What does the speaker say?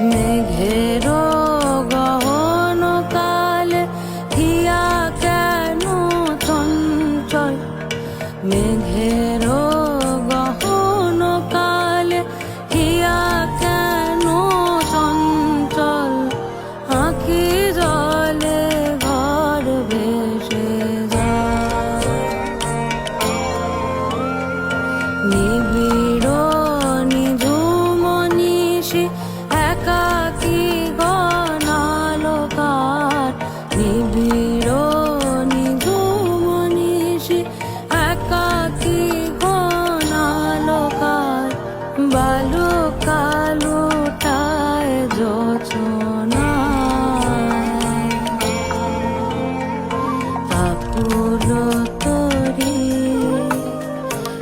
মেঘের গহন কাল হিয়া কেন চঞ্চল? মেঘেরও